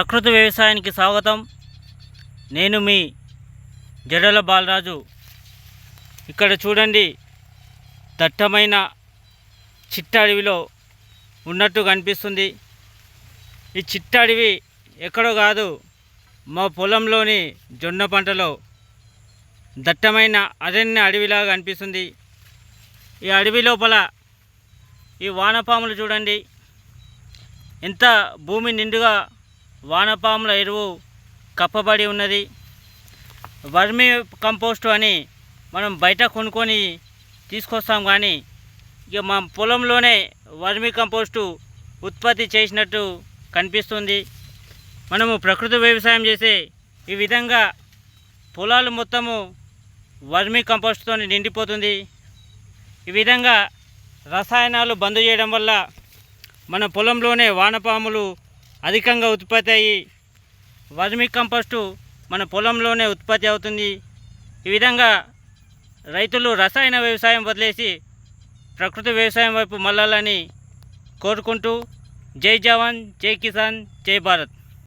ప్రకృతి వ్యవసాయానికి స్వాగతం. నేను మీ జడల బాలరాజు. ఇక్కడ చూడండి దట్టమైన చిట్ట అడవిలో ఉన్నట్టు కనిపిస్తుంది. ఈ చిట్ట అడవి ఎక్కడో కాదు మా పొలంలోని జొన్న పంటలో. దట్టమైన అరణ్య అడవిలాగా కనిపిస్తుంది. ఈ అడవి లోపల ఈ వానపాములు చూడండి. ఎంత భూమి నిండుగా వానపాముల ఎరువు కప్పబడి ఉన్నది. వర్మి కంపోస్ట్ అని మనం బయట కొనుక్కొని తీసుకొస్తాం కానీ ఇక మా పొలంలోనే వర్మి కంపోస్టు ఉత్పత్తి చేసినట్టు కనిపిస్తుంది. మనము ప్రకృతి వ్యవసాయం చేసే ఈ విధంగా పొలాలు మొత్తము వర్మి కంపోస్ట్తో నిండిపోతుంది. ఈ విధంగా రసాయనాలు బంద్ చేయడం వల్ల మన పొలంలోనే వానపాములు అధికంగా ఉత్పత్తి అయ్యి వర్మి కంపోస్టు మన పొలంలోనే ఉత్పత్తి అవుతుంది. ఈ విధంగా రైతులు రసాయన వ్యవసాయం వదిలేసి ప్రకృతి వ్యవసాయం వైపు మళ్ళాలని కోరుకుంటూ జై జవాన్ జై కిసాన్ జై భారత్.